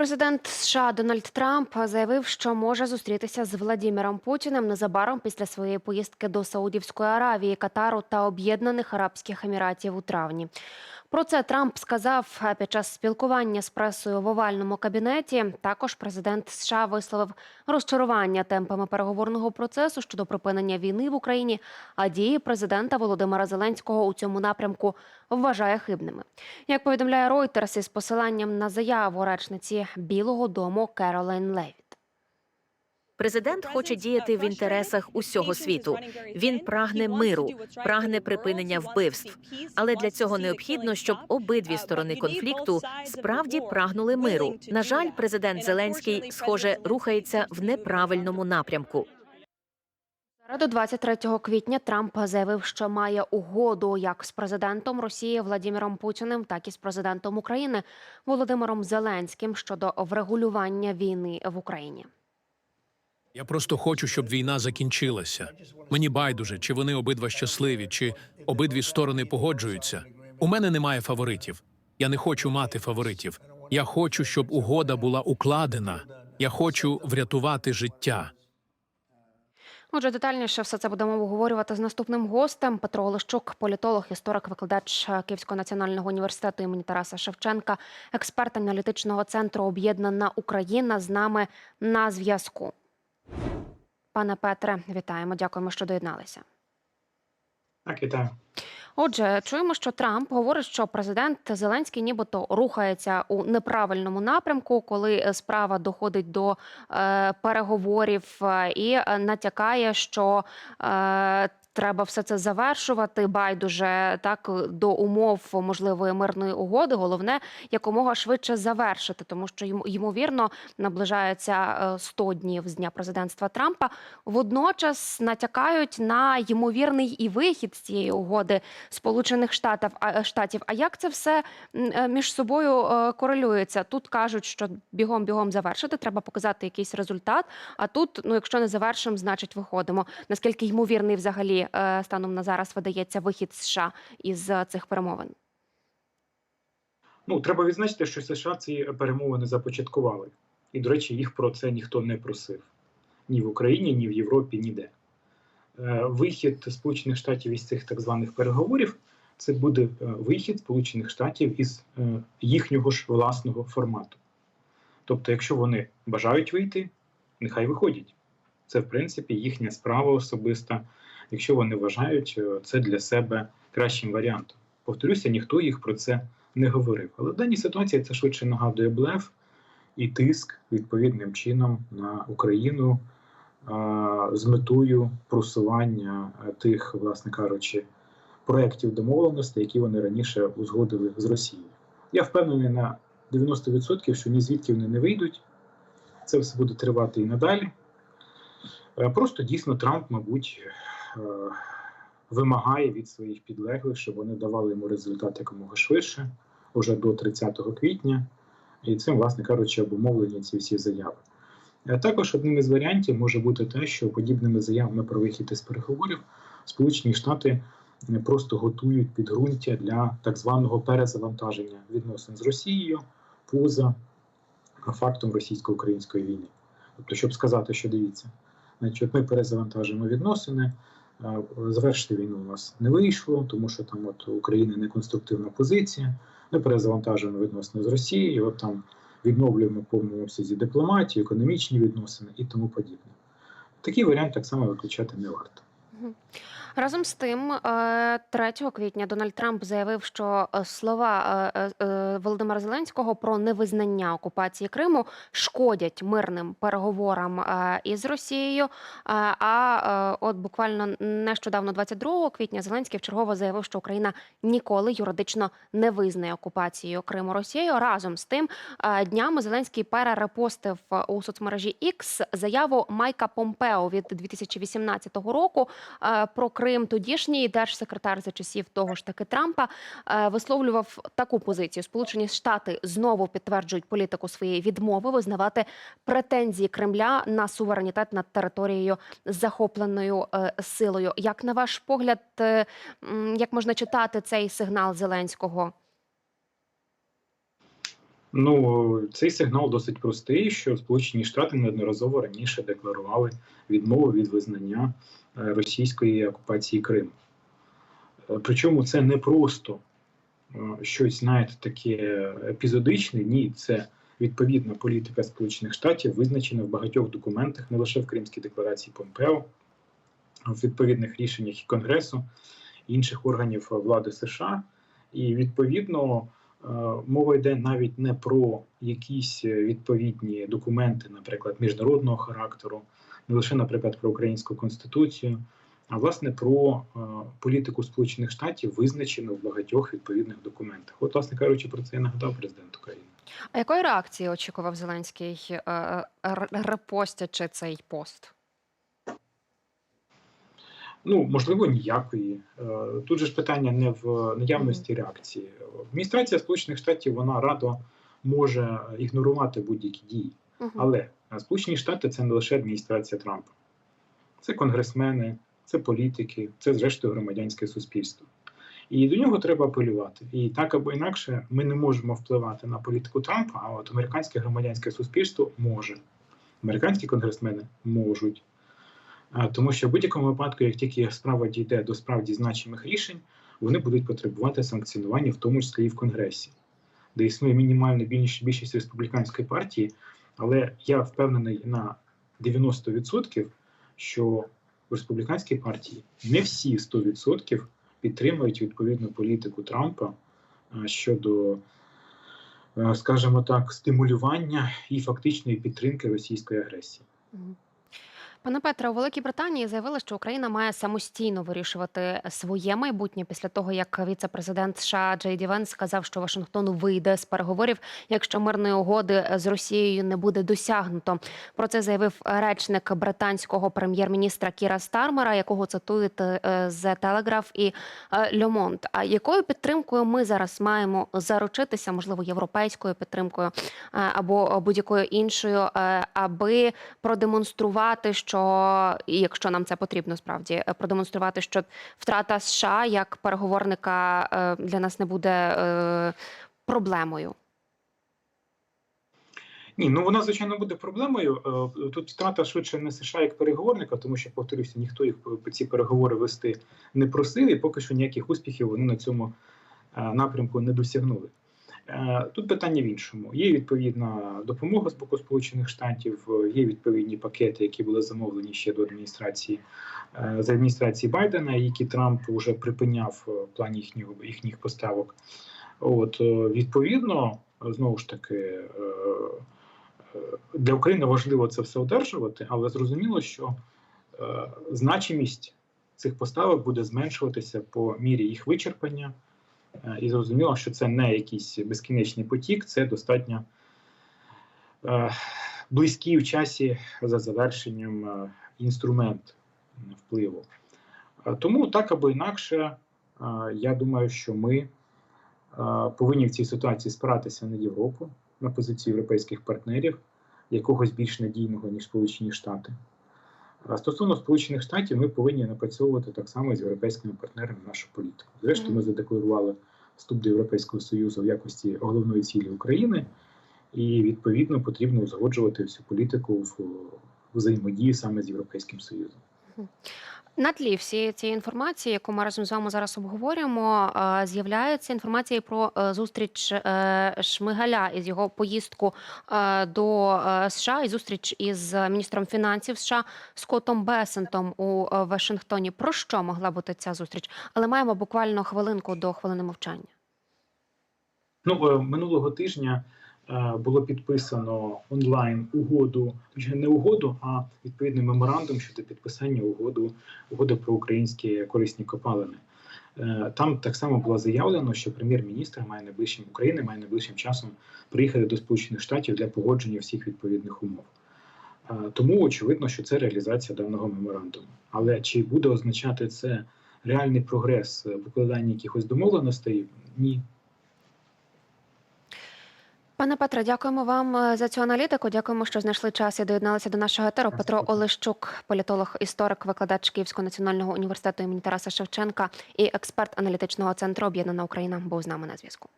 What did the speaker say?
Президент США Дональд Трамп заявив, що може зустрітися з Владіміром Путіним незабаром після своєї поїздки до Саудівської Аравії, Катару та Об'єднаних Арабських Еміратів у травні. Про це Трамп сказав е, під час спілкування з пресою в овальному кабінеті. Також президент США висловив розчарування темпами переговорного процесу щодо припинення війни в Україні. А дії президента Володимира Зеленського у цьому напрямку вважає хибними. Як повідомляє Reuters із посиланням на заяву речниці Білого Дому Керолайн Левіт. Президент хоче діяти в інтересах усього світу. Він прагне миру, прагне припинення вбивств. Але для цього необхідно, щоб обидві сторони конфлікту справді прагнули миру. На жаль, президент Зеленський, схоже, рухається в неправильному напрямку. До 23 квітня Трамп заявив, що має угоду як з президентом Росії Владимиром Путіним, так і з президентом України Володимиром Зеленським щодо врегулювання війни в Україні. Я просто хочу, щоб війна закінчилася. Мені байдуже, чи вони обидва щасливі, чи обидві сторони погоджуються. У мене немає фаворитів. Я не хочу мати фаворитів. Я хочу, щоб угода була укладена. Я хочу врятувати життя. Отже, детальніше все це будемо обговорювати з наступним гостем. Петро Олещук, політолог, історик, викладач Київського національного університету імені Тараса Шевченка, експерт аналітичного центру Об'єднана Україна з нами на зв'язку. Пане Петре, вітаємо. Дякуємо, що доєдналися. Так, вітаю. Отже, чуємо, що Трамп говорить, що президент Зеленський нібито рухається у неправильному напрямку, коли е, справа доходить до е, переговорів, е, і е, натякає, що е, треба все це завершувати. Байдуже так до умов можливої мирної угоди. Головне якомога швидше завершити, тому що ймовірно наближається е, 100 днів з дня президентства Трампа. Водночас натякають на ймовірний і вихід з цієї угоди Сполучених Штатів. А штатів. А як це все е, між собою е, корелюється? Тут кажуть, що бігом бігом завершити, треба показати якийсь результат. А тут, ну якщо не завершимо, значить виходимо. Наскільки ймовірний взагалі е, станом на зараз видається вихід США із цих перемовин? Ну, треба відзначити, що США ці перемовини започаткували. І, до речі, їх про це ніхто не просив ні в Україні, ні в Європі, ніде. Е, Вихід Сполучених Штатів із цих так званих переговорів це буде е, вихід Сполучених Штатів із їхнього ж власного формату. Тобто, якщо вони бажають вийти, нехай виходять. Це, в принципі, їхня справа особиста. Якщо вони вважають е, це для себе кращим варіантом. Повторюся, ніхто їх про це не говорив. Але в даній ситуації це швидше нагадує блеф і тиск відповідним чином на Україну з метою просування е, тих, власне кажучи, проєктів домовленостей, які вони раніше узгодили з Росією. Я впевнений на 90%, що ні звідки вони не вийдуть. Це все буде тривати і надалі. Е, Просто дійсно Трамп, мабуть, е, вимагає від своїх підлеглих, щоб вони давали йому результат якомога швидше, уже до 30 квітня, і цим, власне кажучи, обумовлені ці всі заяви. Е, Також одним із варіантів може бути те, що подібними заявами про вихід із переговорів Сполучені Штати е, просто готують підґрунтя для так званого перезавантаження відносин з Росією поза фактом російсько-української війни. Тобто, щоб сказати, що дивіться, значить, ми перезавантажимо відносини. Завершити війну у нас не вийшло, тому що там от України не конструктивна позиція. Ми перезавантажуємо відносини з Росією, от там відновлюємо в повному обсязі дипломатію, економічні відносини і тому подібне. Такий варіант так само виключати не варто. Разом з тим, е, 3 квітня Дональд Трамп заявив, що е, слова е, е, е, Володимира Зеленського про невизнання окупації Криму шкодять мирним переговорам е, із Росією. Е, А е, от буквально нещодавно, 22 квітня, Зеленський вчергово заявив, що Україна ніколи юридично не визнає окупацію Криму Росією. Разом з тим, е, днями Зеленський перерепостив е, у соцмережі X заяву Майка Помпео від 2018 року е, про Крим. Тодішній держсекретар за часів того ж таки Трампа е, висловлював таку позицію. Сполучені Штати знову підтверджують політику своєї відмови визнавати претензії Кремля на суверенітет над територією захопленою е, силою. Як на ваш погляд, е, як можна читати цей сигнал Зеленського? Ну, цей сигнал досить простий, що Сполучені Штати неодноразово раніше декларували відмову від визнання е, російської окупації Криму. Е, Причому це не просто е, щось, знаєте, таке епізодичне, ні, це відповідна політика Сполучених Штатів, визначена в багатьох документах, не лише в Кримській декларації Помпео, в відповідних рішеннях і Конгресу, інших органів влади США. І відповідно мова йде навіть не про якісь е, відповідні документи, наприклад, міжнародного характеру, не лише, наприклад, про українську конституцію, а власне про е, політику Сполучених Штатів, визначену в багатьох відповідних документах. От, власне кажучи, про це і нагадав президент України. А якої реакції очікував Зеленський, е, репостячи цей пост? Ну, можливо, ніякої. Е, Тут же ж питання не в наявності реакції. Адміністрація Сполучених Штатів вона радо може ігнорувати будь-які дії. Але е, Сполучені Штати це не лише адміністрація Трампа, це конгресмени, це політики, це зрештою громадянське суспільство. І до нього треба апелювати. І так або інакше ми не можемо впливати на політику Трампа, а от американське громадянське суспільство може. Американські конгресмени можуть. Тому що в будь-якому випадку, як тільки справа дійде до справді значимих рішень, вони будуть потребувати санкціонування, в тому числі і в Конгресі, де існує мінімальна більшість республіканської партії. Але я впевнений на 90%, що в республіканській партії не всі 100% підтримують відповідну політику Трампа щодо, скажімо так, стимулювання і фактичної підтримки російської агресії. Пане Петре, у Великій Британії заявили, що Україна має самостійно вирішувати своє майбутнє після того, як віце-президент США Джей Ді Венс сказав, що Вашингтон вийде з переговорів, якщо мирної угоди з Росією не буде досягнуто. Про це заявив речник британського прем'єр-міністра Кіра Стармера, якого цитують е, The Telegraph і е, Le Monde. А якою підтримкою ми зараз маємо заручитися, можливо, європейською підтримкою е, або будь-якою іншою, е, аби продемонструвати, що і якщо нам це потрібно, справді е, продемонструвати, що втрата США як переговорника е, для нас не буде е, проблемою. Ні, ну вона звичайно буде проблемою. Тут втрата швидше не США як переговорника, тому що повторюся, ніхто їх по ці переговори вести не просив, і поки що ніяких успіхів вони на цьому напрямку не досягнули. Е, Тут питання в іншому. Є відповідна допомога з боку Сполучених Штатів, е, є відповідні пакети, які були замовлені ще до адміністрації е, з адміністрації Байдена, які Трамп вже припиняв в плані їхнього їхніх поставок. От відповідно, знову ж таки. для України важливо це все одержувати, але зрозуміло, що значимість цих поставок буде зменшуватися по мірі їх вичерпання. Е, і зрозуміло, що це не якийсь безкінечний потік, це достатньо е, близький в часі за завершенням е, інструмент впливу. Тому так або інакше, я думаю, що ми повинні в цій ситуації спиратися на Європу, на позицію європейських партнерів, якогось більш надійного, ніж Сполучені Штати. А Стосовно Сполучених Штатів, ми повинні напрацьовувати так само з європейськими партнерами нашу політику. Зрештою, ми задекларували вступ до Європейського Союзу в якості головної цілі України, і відповідно потрібно узгоджувати всю політику в взаємодії саме з Європейським Союзом. На тлі всієї цієї інформації, яку ми разом з вами зараз обговорюємо, е, з'являється інформація про е, зустріч е, Шмигаля із його поїздку до США і зустріч із міністром фінансів США Скоттом Бесентом у Вашингтоні. Про що могла бути ця зустріч? Але маємо буквально хвилинку до хвилини мовчання. Ну, минулого тижня було підписано онлайн угоду, точніше не угоду, а відповідний меморандум щодо підписання угоду угоди про українські корисні копалини. Е, Там так само було заявлено, що прем'єр-міністр має найближчим України має найближчим часом приїхати до Сполучених Штатів для погодження всіх відповідних умов. Е, Тому очевидно, що це реалізація даного меморандуму. Але чи буде означати це реальний прогрес в укладанні якихось домовленостей? Ні, Пане Петре, дякуємо вам е, за цю аналітику. Дякуємо, що знайшли час і доєдналися до нашого етеру. Петро Олещук, політолог, історик, викладач Київського національного університету імені Тараса Шевченка і експерт аналітичного центру Об'єднана Україна, був з нами на зв'язку.